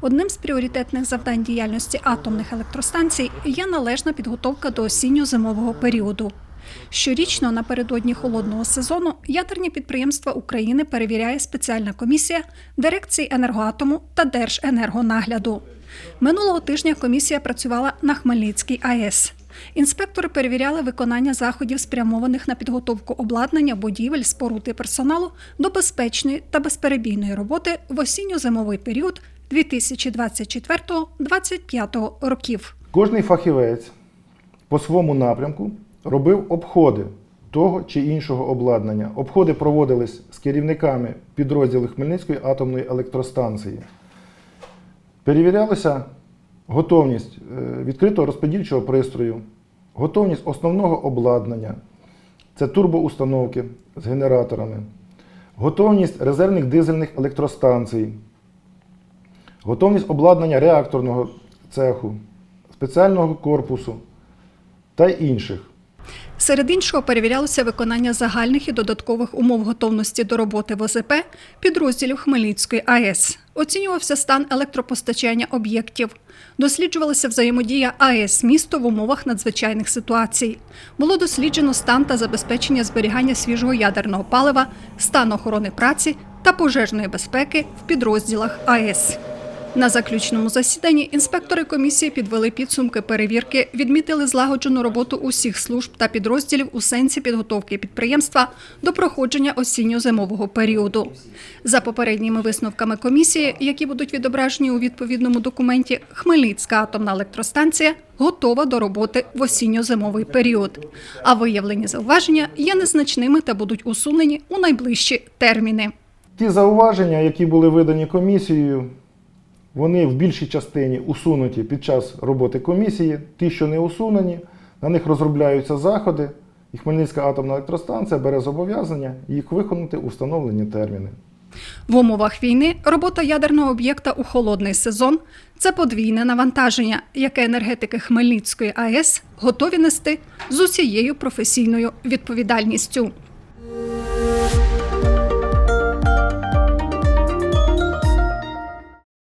Одним з пріоритетних завдань діяльності атомних електростанцій є належна підготовка до осінньо-зимового періоду. Щорічно напередодні холодного сезону ядерні підприємства України перевіряє спеціальна комісія дирекції енергоатому та Держенергонагляду. Минулого тижня комісія працювала на Хмельницькій АЕС. Інспектори перевіряли виконання заходів, спрямованих на підготовку обладнання, будівель, споруд персоналу до безпечної та безперебійної роботи в осінньо-зимовий період 2024-2025 років. Кожний фахівець по своєму напрямку робив обходи того чи іншого обладнання. Обходи проводились з керівниками підрозділів Хмельницької атомної електростанції. Перевірялася готовність е, відкритого розподільчого пристрою, готовність основного обладнання, це турбоустановки з генераторами, готовність резервних дизельних електростанцій, готовність обладнання реакторного цеху, спеціального корпусу та інших. Серед іншого перевірялося виконання загальних і додаткових умов готовності до роботи ВЗП підрозділів Хмельницької АЕС. Оцінювався стан електропостачання об'єктів. Досліджувалася взаємодія АЕС місто в умовах надзвичайних ситуацій. Було досліджено стан та забезпечення зберігання свіжого ядерного палива, стан охорони праці та пожежної безпеки в підрозділах АЕС. На заключному засіданні інспектори комісії підвели підсумки перевірки, відмітили злагоджену роботу усіх служб та підрозділів у сенсі підготовки підприємства до проходження осінньо-зимового періоду. За попередніми висновками комісії, які будуть відображені у відповідному документі, Хмельницька атомна електростанція готова до роботи в осінньо-зимовий період. А виявлені зауваження є незначними та будуть усунені у найближчі терміни. Ті зауваження, які були видані комісією, вони в більшій частині усунуті під час роботи комісії. Ті, що не усунені, на них розробляються заходи, і Хмельницька атомна електростанція бере зобов'язання їх виконати у встановлені терміни. В умовах війни робота ядерного об'єкта у холодний сезон це подвійне навантаження, яке енергетики Хмельницької АЕС готові нести з усією професійною відповідальністю.